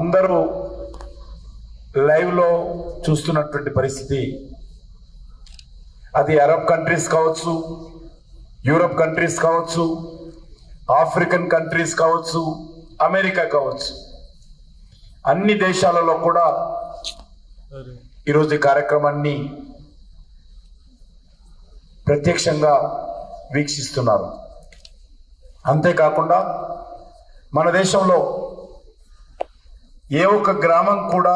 అందరూ లైవ్లో చూస్తున్నటువంటి పరిస్థితి. అది అరబ్ కంట్రీస్ కావచ్చు యూరప్ కంట్రీస్ కావచ్చు ఆఫ్రికన్ కంట్రీస్ కావచ్చు అమెరికా కావచ్చు. అన్ని దేశాలలో కూడా ఈరోజు ఈ కార్యక్రమాన్ని ప్రత్యక్షంగా వీక్షిస్తున్నారు. అంతేకాకుండా మన దేశంలో ఏ ఒక్క గ్రామం కూడా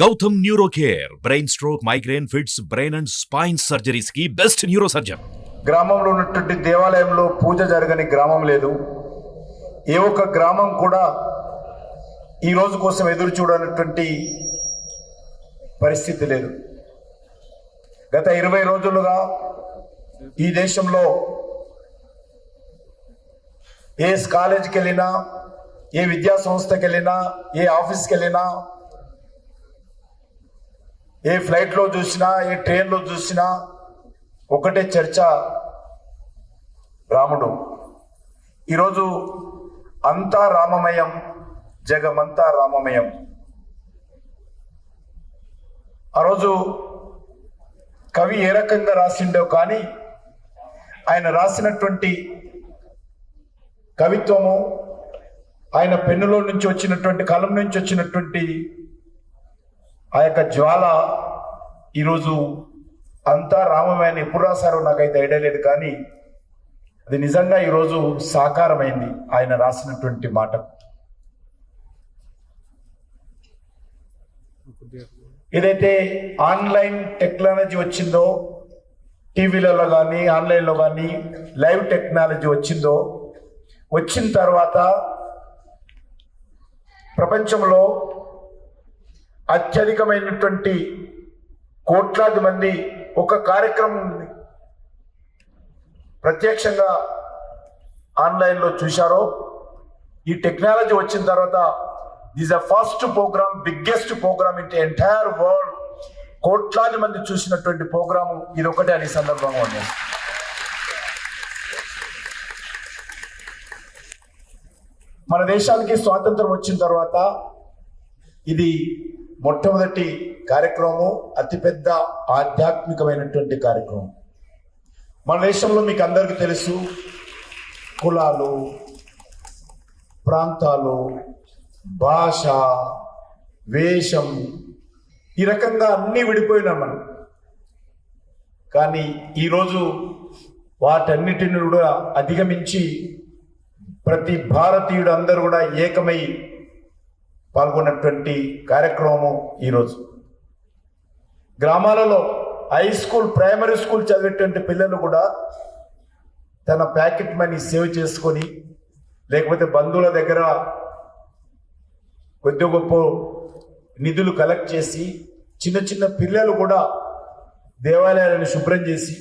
Gautham neuro care brain stroke migraine fits brain and spine సర్జరీస్కి best neuro surgeon గ్రామంలో ఉన్నటువంటి దేవాలయంలో పూజ జరగని గ్రామం లేదు. ఏ ఒక్క గ్రామం కూడా ఈ రోజు కోసం ఎదురు చూడనటువంటి పరిస్థితి లేదు. గత ఇరవై రోజులుగా ఈ దేశంలో ఏ కాలేజీకి వెళ్ళినా ఏ విద్యా సంస్థకి వెళ్ళినా ఏ ఆఫీస్కి వెళ్ళినా ఏ ఫ్లైట్లో చూసినా ఏ ట్రైన్లో చూసినా ఒకటే చర్చ రాముడు. ఈరోజు అంతా రామమయం జగమంతా రామమయం. ఆ రోజు కవి ఏ రకంగా రాసిండో కానీ ఆయన రాసినటువంటి కవిత్వము ఆయన పెన్నులో నుంచి వచ్చినటువంటి కలం నుంచి వచ్చినటువంటి ఆ యొక్క జ్వాల ఈరోజు అంతా రామమని ఎప్పుడు రాశారో నాకైతే ఐడియా లేదు కానీ అది నిజంగా ఈరోజు సాకారమైంది ఆయన రాసినటువంటి మాట. ఏదైతే ఆన్లైన్ టెక్నాలజీ వచ్చిందో టీవీలలో కానీ ఆన్లైన్లో కానీ లైవ్ టెక్నాలజీ వచ్చిందో వచ్చిన తర్వాత ప్రపంచంలో అత్యధికమైనటువంటి కోట్లాది మంది ఒక కార్యక్రమం ప్రత్యక్షంగా ఆన్లైన్లో చూశారో ఈ టెక్నాలజీ వచ్చిన తర్వాత this a first program biggest program in entire world. కోట్లాది మంది చూసినటువంటి ప్రోగ్రాము ఇది ఒకటే అని సందర్భంగా ఉంది. మన దేశానికి స్వాతంత్రం వచ్చిన తర్వాత ఇది మొట్టమొదటి కార్యక్రమం అతిపెద్ద ఆధ్యాత్మికమైనటువంటి కార్యక్రమం. మన దేశంలో మీకు అందరికీ తెలుసు కులాలు ప్రాంతాలు భాష వేషం ఈ రకంగా అన్నీ విడిపోయినాం మనం. కానీ ఈరోజు వాటన్నిటిని కూడా అధిగమించి ప్రతి భారతీయుడు అందరూ కూడా ఏకమై పాల్గొన్నటువంటి కార్యక్రమము ఈరోజు. గ్రామాలలో హై స్కూల్ ప్రైమరీ స్కూల్ చదివేటువంటి పిల్లలు కూడా తన ప్యాకెట్ మనీ సేవ్ చేసుకొని లేకపోతే బంధువుల దగ్గర కొద్ది గొప్ప నిధులు కలెక్ట్ చేసి చిన్న చిన్న పిల్లలు కూడా దేవాలయాలను శుభ్రం చేసి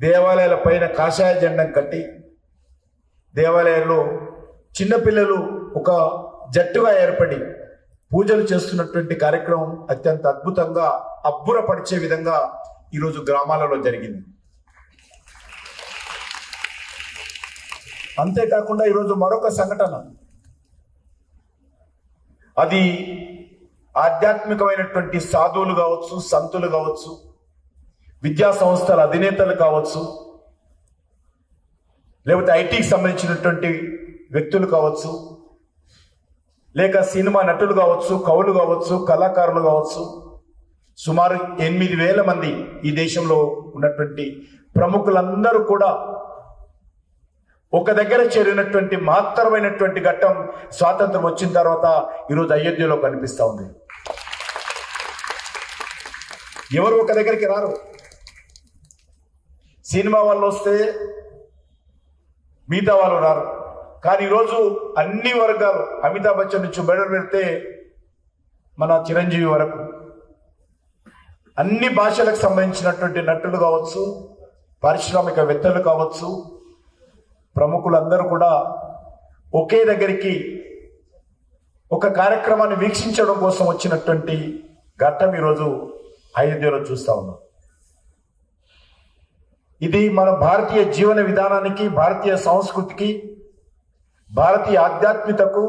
దేవాలయాల పైన కాషాయ జెండం కట్టి దేవాలయంలో చిన్నపిల్లలు ఒక జట్టుగా ఏర్పడి పూజలు చేస్తున్నటువంటి కార్యక్రమం అత్యంత అద్భుతంగా అబ్బురపరిచే విధంగా ఈరోజు గ్రామాలలో జరిగింది. అంతేకాకుండా ఈరోజు మరొక సంఘటన. అది ఆధ్యాత్మికమైనటువంటి సాధువులు కావచ్చు సంతులు కావచ్చు విద్యా సంస్థల అధినేతలు కావచ్చు లేకపోతే ఐటీకి సంబంధించినటువంటి వ్యక్తులు కావచ్చు లేక సినిమా నటులు కావచ్చు కవులు కావచ్చు కళాకారులు కావచ్చు సుమారు ఎనిమిది వేల మంది ఈ దేశంలో ఉన్నటువంటి ప్రముఖులందరూ కూడా ఒక దగ్గర చేరినటువంటి మహత్తరమైనటువంటి ఘట్టం స్వాతంత్రం వచ్చిన తర్వాత ఈరోజు అయోధ్యలో కనిపిస్తూ ఉంది. ఎవరు ఒక దగ్గరికి రారు? సినిమా వాళ్ళు వస్తే మిగతా వాళ్ళు ఉన్నారు కానీ ఈరోజు అన్ని వర్గాలు అమితాబ్ బచ్చన్ నుంచి బెడర్ పెడితే మన చిరంజీవి వరకు. అన్ని భాషలకు సంబంధించినటువంటి నటులు కావచ్చు పారిశ్రామికవేత్తలు కావచ్చు ప్రముఖులందరూ కూడా ఒకే దగ్గరికి ఒక కార్యక్రమాన్ని వీక్షించడం కోసం వచ్చినటువంటి ఘట్టం ఈరోజు అయోధ్యలో చూస్తా ఉన్నాం. ఇది మన భారతీయ జీవన విధానానికి భారతీయ సంస్కృతికి భారతీయ ఆధ్యాత్మికతకు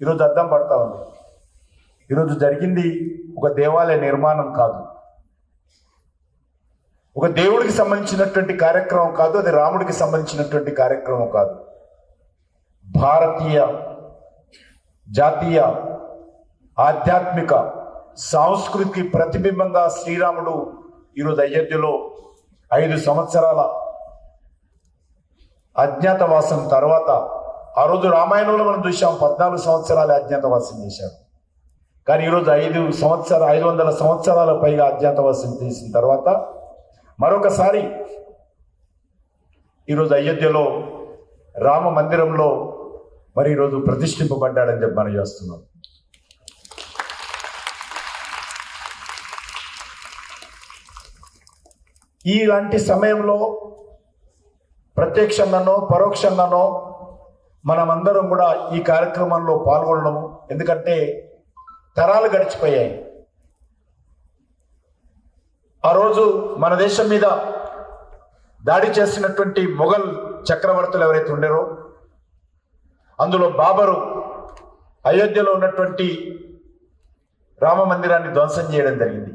ఈరోజు అద్దం పడతా ఉంది. ఈరోజు జరిగింది ఒక దేవాలయ నిర్మాణం కాదు. ఒక దేవుడికి సంబంధించినటువంటి కార్యక్రమం కాదు అది రాముడికి సంబంధించినటువంటి కార్యక్రమం కాదు. భారతీయ జాతీయ ఆధ్యాత్మిక సాంస్కృతికి ప్రతిబింబంగా శ్రీరాముడు ఈరోజు అయోధ్యలో ఐదు సంవత్సరాల అజ్ఞాతవాసం తర్వాత ఆ రోజు రామాయణంలో మనం చూసాం పద్నాలుగు సంవత్సరాలు అజ్ఞాతవాసం చేశారు. కానీ ఈరోజు ఐదు సంవత్సర ఐదు వందల సంవత్సరాల పైగా అజ్ఞాతవాసం చేసిన తర్వాత మరొకసారి ఈరోజు అయోధ్యలో రామ మందిరంలో మరి ఈరోజు ప్రతిష్ఠింపబడ్డాడని చెప్పి మనం చేస్తున్నాం. ఇలాంటి సమయంలో ప్రత్యక్షంగానో పరోక్షంగానో మనమందరం కూడా ఈ కార్యక్రమంలో పాల్గొనడము. ఎందుకంటే తరాలు గడిచిపోయాయి. ఆ రోజు మన దేశం మీద దాడి చేసినటువంటి మొఘల్ చక్రవర్తులు ఎవరైతే ఉండేరో అందులో బాబరు అయోధ్యలో ఉన్నటువంటి రామ మందిరాన్ని ధ్వంసం చేయడం జరిగింది.